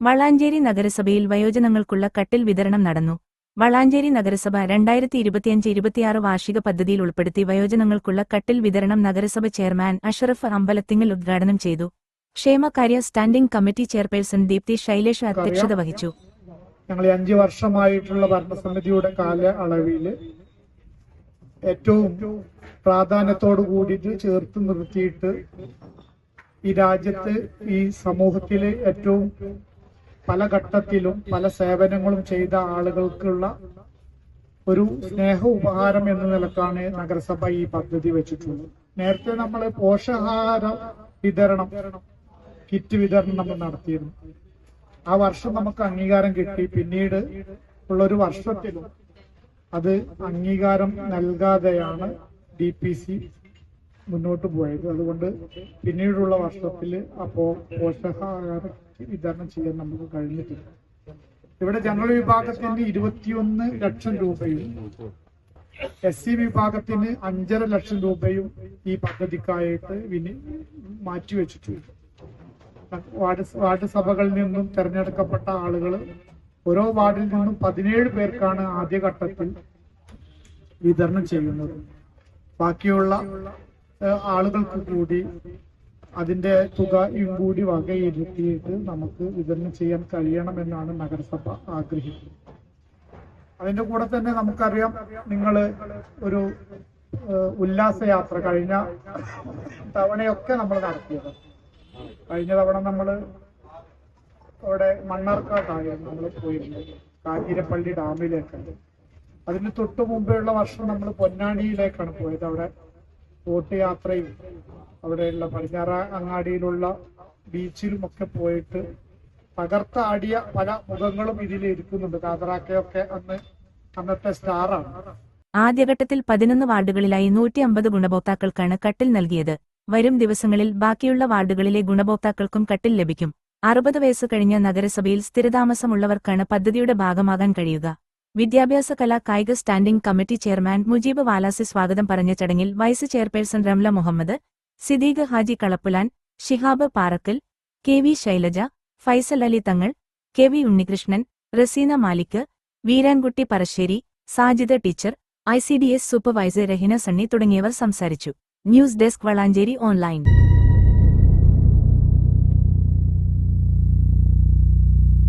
വളാഞ്ചേരി നഗരസഭയിൽ വയോജനങ്ങൾക്കുള്ള കട്ടിൽ വിതരണം നടന്നു. വളാഞ്ചേരി നഗരസഭ രണ്ടായിരത്തി ഇരുപത്തിയഞ്ച് ഇരുപത്തിയാറ് വാർഷിക പദ്ധതിയിൽ ഉൾപ്പെടുത്തി വയോജനങ്ങൾക്കുള്ള കട്ടിൽ വിതരണം നഗരസഭ ചെയർമാൻ അഷറഫ് അമ്പലത്തിങ്ങൽ ഉദ്ഘാടനം ചെയ്തു. ക്ഷേമകാര്യ standing committee chairperson Deepthi Shailesh അധ്യക്ഷത വഹിച്ചു. ഞങ്ങൾ അഞ്ചു വർഷമായിട്ടുള്ള ഭരണസമിതിയുടെ കാലയളവിൽ ഏറ്റവും പ്രാധാന്യത്തോടു കൂടിയിട്ട് ചേർത്ത് നിർത്തിയിട്ട് ഈ രാജ്യത്ത് ഈ സമൂഹത്തിലെ ഏറ്റവും പല ഘട്ടത്തിലും പല സേവനങ്ങളും ചെയ്ത ആളുകൾക്കുള്ള ഒരു സ്നേഹ ഉപഹാരം എന്ന നിലക്കാണ് നഗരസഭ ഈ പദ്ധതി വെച്ചിട്ടുള്ളത്. നേരത്തെ നമ്മൾ പോഷകാഹാര വിതരണം കിറ്റ് വിതരണം നമ്മൾ നടത്തിയിരുന്നു. ആ വർഷം നമുക്ക് അംഗീകാരം കിട്ടി. പിന്നീട് ഉള്ള ഒരു വർഷത്തിലും അത് അംഗീകാരം നൽകാതെയാണ് ഡി പി സി മുന്നോട്ട് പോയത് അതുകൊണ്ട് പിന്നീടുള്ള വർഷത്തിൽ അപ്പോ പോഷകാഹാര വിതരണം ചെയ്യാൻ നമുക്ക് കഴിഞ്ഞിട്ടില്ല. ഇവിടെ ജനറൽ വിഭാഗത്തിന് ഇരുപത്തിയൊന്ന് ലക്ഷം രൂപയും എസ് സി വിഭാഗത്തിന് അഞ്ചര ലക്ഷം രൂപയും ഈ പദ്ധതിക്കായിട്ട് വിനി മാറ്റിവെച്ചിട്ടുണ്ട് വാർഡ് വാർഡ് സഭകളിൽ നിന്നും തെരഞ്ഞെടുക്കപ്പെട്ട ആളുകൾ ഓരോ വാർഡിൽ നിന്നും പതിനേഴ് പേർക്കാണ് ആദ്യഘട്ടത്തിൽ വിതരണം ചെയ്യുന്നത്. ബാക്കിയുള്ള ആളുകൾക്ക് കൂടി അതിന്റെ തുക കൂടി വകയിരുത്തിയിട്ട് നമുക്ക് വിതരണം ചെയ്യാൻ കഴിയണമെന്നാണ് നഗരസഭ ആഗ്രഹിക്കുന്നത്. അതിന്റെ കൂടെ തന്നെ നമുക്കറിയാം നിങ്ങൾ ഒരു ഉല്ലാസയാത്ര കഴിഞ്ഞ തവണയൊക്കെ നമ്മൾ നടത്തിയത്. കഴിഞ്ഞ തവണ നമ്മൾ അവിടെ മണ്ണാർക്കാട്ടായിരുന്നു നമ്മൾ പോയിരുന്നത് കാഞ്ഞിരപ്പള്ളി ഡാമിലേക്കാണ്. അതിന് തൊട്ടു മുമ്പേയുള്ള വർഷം നമ്മൾ പൊന്നാനിയിലേക്കാണ് പോയത് അവിടെ. ബോട്ട് യാത്രയും അവിടെയുള്ള പടിഞ്ഞാറ അങ്ങാടിയിലുള്ള ബീച്ചിലും ഒക്കെ പോയിട്ട് തകർത്താടിയ പല മുഖങ്ങളും ഇതിൽ ഇരിക്കുന്നുണ്ട്. കാതറാക്കയൊക്കെ അന്ന് അന്നത്തെ സ്റ്റാറാണ്. ആദ്യഘട്ടത്തിൽ പതിനൊന്ന് വാർഡുകളിലായി നൂറ്റി അമ്പത് ഗുണഭോക്താക്കൾക്കാണ് കട്ടിൽ നൽകിയത്. വരും ദിവസങ്ങളിൽ ബാക്കിയുള്ള വാർഡുകളിലെ ഗുണഭോക്താക്കൾക്കും കട്ടിൽ ലഭിക്കും. അറുപത് വയസ്സ് കഴിഞ്ഞ നഗരസഭയിൽ സ്ഥിരതാമസമുള്ളവർക്കാണ് പദ്ധതിയുടെ ഭാഗമാകാൻ കഴിയുക. വിദ്യാഭ്യാസ കലാ കായിക standing committee chairman Mujeeb Valasi സ്വാഗതം പറഞ്ഞ ചടങ്ങിൽ vice chairperson Ramla Muhammad Siddique Haji Kalappulan Shihab Parakkal K V Shailaja Faisal Ali Thangal K V Unnikrishnan Raseena Malik Veerankutty Parassery Sajida teacher I C D S supervisor Rahina Sunny തുടങ്ങിയവർ സംസാരിച്ചു. News desk Valanchery online.